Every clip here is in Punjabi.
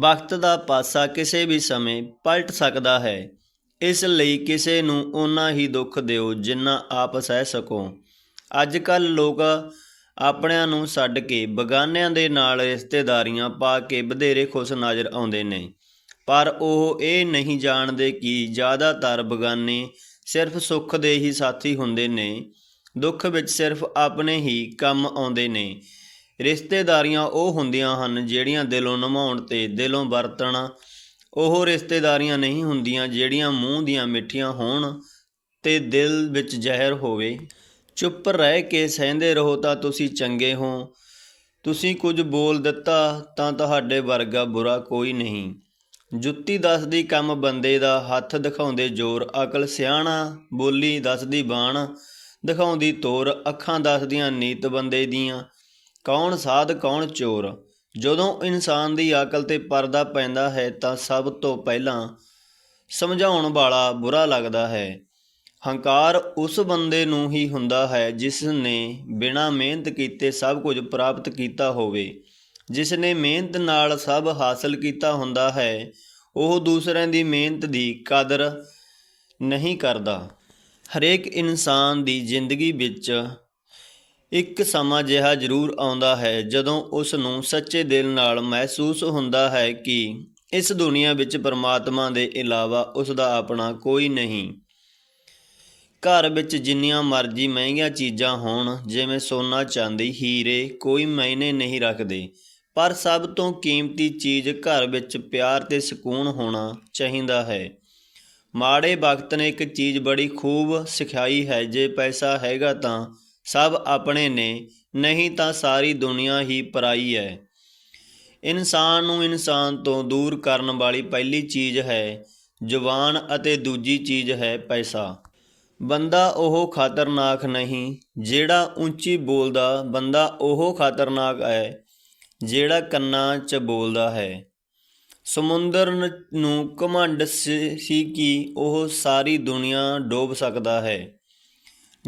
ਵਕਤ ਦਾ ਪਾਸਾ ਕਿਸੇ ਵੀ ਸਮੇਂ ਪਲਟ ਸਕਦਾ ਹੈ। ਇਸ ਲਈ ਕਿਸੇ ਨੂੰ ਓਨਾ ਹੀ ਦੁੱਖ ਦਿਓ ਜਿੰਨਾ ਆਪ ਸਹਿ ਸਕੋ। ਅੱਜ ਕੱਲ ਲੋਕ ਆਪਣਿਆਂ ਨੂੰ ਛੱਡ ਕੇ ਬਗਾਨਿਆਂ ਦੇ ਨਾਲ ਰਿਸ਼ਤੇਦਾਰੀਆਂ ਪਾ ਕੇ ਵਧੇਰੇ ਖੁਸ਼ ਨਜ਼ਰ ਆਉਂਦੇ ਨੇ। ਪਰ ਉਹ ਇਹ ਨਹੀਂ ਜਾਣਦੇ ਕਿ ਜ਼ਿਆਦਾਤਰ ਬਗਾਨੇ ਸਿਰਫ ਸੁੱਖ ਦੇ ਹੀ ਸਾਥੀ ਹੁੰਦੇ ਨੇ। ਦੁੱਖ ਵਿੱਚ ਸਿਰਫ ਆਪਣੇ ਹੀ ਕੰਮ ਆਉਂਦੇ ਨੇ। ਰਿਸ਼ਤੇਦਾਰੀਆਂ ਉਹ ਹੁੰਦੀਆਂ ਹਨ ਜਿਹੜੀਆਂ ਦਿਲੋਂ ਨਿਭਾਉਣ ਤੇ ਦਿਲੋਂ ਵਰਤਣਾ। ਉਹ ਰਿਸ਼ਤੇਦਾਰੀਆਂ ਨਹੀਂ ਹੁੰਦੀਆਂ ਜਿਹੜੀਆਂ ਮੂੰਹ ਦੀਆਂ ਮਿੱਠੀਆਂ ਹੋਣ ਤੇ ਦਿਲ ਵਿੱਚ ਜ਼ਹਿਰ ਹੋਵੇ। ਚੁੱਪ ਰਹਿ ਕੇ ਸਹਿੰਦੇ ਰਹੋ ਤਾਂ ਤੁਸੀਂ ਚੰਗੇ ਹੋ। ਤੁਸੀਂ ਕੁਝ ਬੋਲ ਦਿੱਤਾ ਤਾਂ ਤੁਹਾਡੇ ਵਰਗਾ ਬੁਰਾ ਕੋਈ ਨਹੀਂ। ਜੁੱਤੀ ਦੱਸਦੀ ਕੰਮ ਬੰਦੇ ਦਾ, ਹੱਥ ਦਿਖਾਉਂਦੇ ਜ਼ੋਰ। ਅਕਲ ਸਿਆਣਾ, ਬੋਲੀ ਦੱਸਦੀ ਬਾਣ। ਦਿਖਾਉਂਦੀ ਤੋਰ, ਅੱਖਾਂ ਦੱਸਦੀਆਂ ਨੀਤ ਬੰਦੇ ਦੀਆਂ। ਕੌਣ ਸਾਧ, ਕੌਣ ਚੋਰ? ਜਦੋਂ ਇਨਸਾਨ ਦੀ ਅਕਲ ਤੇ ਪਰਦਾ ਪੈਂਦਾ ਹੈ ਤਾਂ ਸਭ ਤੋਂ ਪਹਿਲਾਂ ਸਮਝਾਉਣ ਵਾਲਾ ਬੁਰਾ ਲੱਗਦਾ ਹੈ। ਹੰਕਾਰ ਉਸ ਬੰਦੇ ਨੂੰ ਹੀ ਹੁੰਦਾ ਹੈ ਜਿਸ ਨੇ ਬਿਨਾਂ ਮਿਹਨਤ ਕੀਤੇ ਸਭ ਕੁਝ ਪ੍ਰਾਪਤ ਕੀਤਾ ਹੋਵੇ। ਜਿਸ ਨੇ ਮਿਹਨਤ ਨਾਲ ਸਭ ਹਾਸਲ ਕੀਤਾ ਹੁੰਦਾ ਹੈ, ਉਹ ਦੂਸਰਿਆਂ ਦੀ ਮਿਹਨਤ ਦੀ ਕਦਰ ਨਹੀਂ ਕਰਦਾ। ਹਰੇਕ ਇਨਸਾਨ ਦੀ ਜ਼ਿੰਦਗੀ ਵਿੱਚ ਇੱਕ ਸਮਾਂ ਜਿਹਾ ਜ਼ਰੂਰ ਆਉਂਦਾ ਹੈ ਜਦੋਂ ਉਸ ਨੂੰ ਸੱਚੇ ਦਿਲ ਨਾਲ ਮਹਿਸੂਸ ਹੁੰਦਾ ਹੈ ਕਿ ਇਸ ਦੁਨੀਆ ਵਿੱਚ ਪਰਮਾਤਮਾ ਦੇ ਇਲਾਵਾ ਉਸ ਦਾ ਆਪਣਾ ਕੋਈ ਨਹੀਂ। ਘਰ ਵਿੱਚ ਜਿੰਨੀਆਂ ਮਰਜ਼ੀ ਮਹਿੰਗੀਆਂ ਚੀਜ਼ਾਂ ਹੋਣ, ਜਿਵੇਂ ਸੋਨਾ, ਚਾਂਦੀ, ਹੀਰੇ, ਕੋਈ ਮਾਇਨੇ ਨਹੀਂ ਰੱਖਦੇ, ਪਰ ਸਭ ਤੋਂ ਕੀਮਤੀ ਚੀਜ਼ ਘਰ ਵਿੱਚ ਪਿਆਰ ਤੇ ਸਕੂਨ ਹੋਣਾ ਚਾਹੀਦਾ ਹੈ। ਮਾੜੇ ਵਕਤ ਨੇ ਇੱਕ ਚੀਜ਼ ਬੜੀ ਖੂਬ ਸਿਖਾਈ ਹੈ, ਜੇ ਪੈਸਾ ਹੈਗਾ ਤਾਂ ਸਭ ਆਪਣੇ ਨੇ, ਨਹੀਂ ਤਾਂ ਸਾਰੀ ਦੁਨੀਆ ਹੀ ਪਰਾਈ ਹੈ। ਇਨਸਾਨ ਨੂੰ ਇਨਸਾਨ ਤੋਂ ਦੂਰ ਕਰਨ ਵਾਲੀ ਪਹਿਲੀ ਚੀਜ਼ ਹੈ, ਜ਼ੁਬਾਨ ਅਤੇ ਦੂਜੀ ਚੀਜ਼ ਹੈ ਪੈਸਾ। ਬੰਦਾ ਉਹ ਖਤਰਨਾਕ ਨਹੀਂ, ਜਿਹੜਾ ਉੱਚੀ ਬੋਲਦਾ, ਬੰਦਾ ਉਹ ਖਤਰਨਾਕ ਹੈ, ਜਿਹੜਾ ਕੰਨਾਂ 'ਚ ਬੋਲਦਾ ਹੈ। ਸਮੁੰਦਰ ਨੂੰ ਘਮੰਡ ਸੀ ਸੀ ਕਿ ਉਹ ਸਾਰੀ ਦੁਨੀਆ ਡੋਬ ਸਕਦਾ ਹੈ।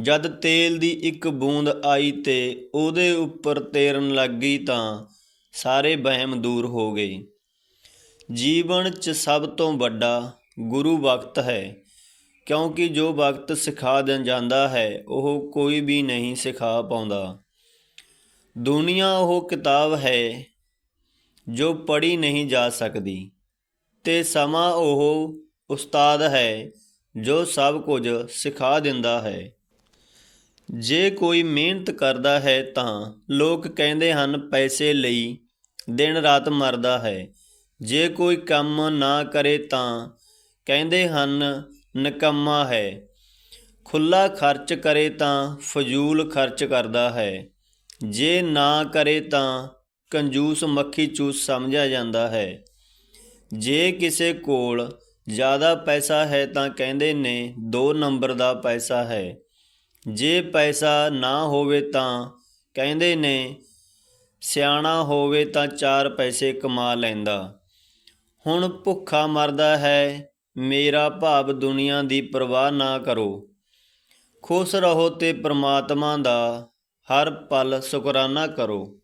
ਜਦ ਤੇਲ ਦੀ ਇੱਕ ਬੂੰਦ ਆਈ ਤੇ ਉਹਦੇ ਉੱਪਰ ਤੈਰਨ ਲੱਗੀ ਤਾਂ ਸਾਰੇ ਵਹਿਮ ਦੂਰ ਹੋ ਗਏ। ਜੀਵਨ 'ਚ ਸਭ ਤੋਂ ਵੱਡਾ ਗੁਰੂ ਵਕਤ ਹੈ, ਕਿਉਂਕਿ ਜੋ ਵਕਤ ਸਿਖਾ ਦਿੰ, ਜਾਂਦਾ ਹੈ, ਉਹ ਕੋਈ ਵੀ ਨਹੀਂ ਸਿਖਾ ਪਾਉਂਦਾ। ਦੁਨੀਆ ਉਹ ਕਿਤਾਬ ਹੈ ਜੋ ਪੜ੍ਹੀ ਨਹੀਂ ਜਾ ਸਕਦੀ ਤੇ ਸਮਾਂ ਉਹ ਉਸਤਾਦ ਹੈ ਜੋ ਸਭ ਕੁਝ ਸਿਖਾ ਦਿੰਦਾ ਹੈ। ਜੇ ਕੋਈ ਮਿਹਨਤ ਕਰਦਾ ਹੈ ਤਾਂ ਲੋਕ ਕਹਿੰਦੇ ਹਨ ਪੈਸੇ ਲਈ ਦਿਨ ਰਾਤ ਮਰਦਾ ਹੈ। ਜੇ ਕੋਈ ਕੰਮ ਨਾ ਕਰੇ ਤਾਂ ਕਹਿੰਦੇ ਹਨ ਨਕੰਮਾ ਹੈ। ਖੁੱਲਾ ਖਰਚ ਕਰੇ ਤਾਂ ਫਜ਼ੂਲ ਖਰਚ ਕਰਦਾ ਹੈ। ਜੇ ਨਾ ਕਰੇ ਤਾਂ ਕੰਜੂਸ ਮੱਖੀ ਚੂਸ ਸਮਝਿਆ ਜਾਂਦਾ ਹੈ। ਜੇ ਕਿਸੇ ਕੋਲ ਜ਼ਿਆਦਾ ਪੈਸਾ ਹੈ ਤਾਂ ਕਹਿੰਦੇ ਨੇ 2 ਨੰਬਰ ਦਾ ਪੈਸਾ ਹੈ। ਜੇ ਪੈਸਾ ਨਾ ਹੋਵੇ ਤਾਂ, ਕਹਿੰਦੇ ਨੇ, ਸਿਆਣਾ ਹੋਵੇ ਤਾਂ ਚਾਰ ਪੈਸੇ ਕਮਾ ਲੈਂਦਾ। ਹੁਣ ਭੁੱਖਾ ਮਰਦਾ ਹੈ, ਮੇਰਾ ਭਾਵ ਦੁਨੀਆ ਦੀ ਪਰਵਾਹ ਨਾ ਕਰੋ। ਖੁਸ਼ ਰਹੋ ਤੇ ਪ੍ਰਮਾਤਮਾ ਦਾ ਹਰ ਪਲ ਸ਼ੁਕਰਾਨਾ ਕਰੋ।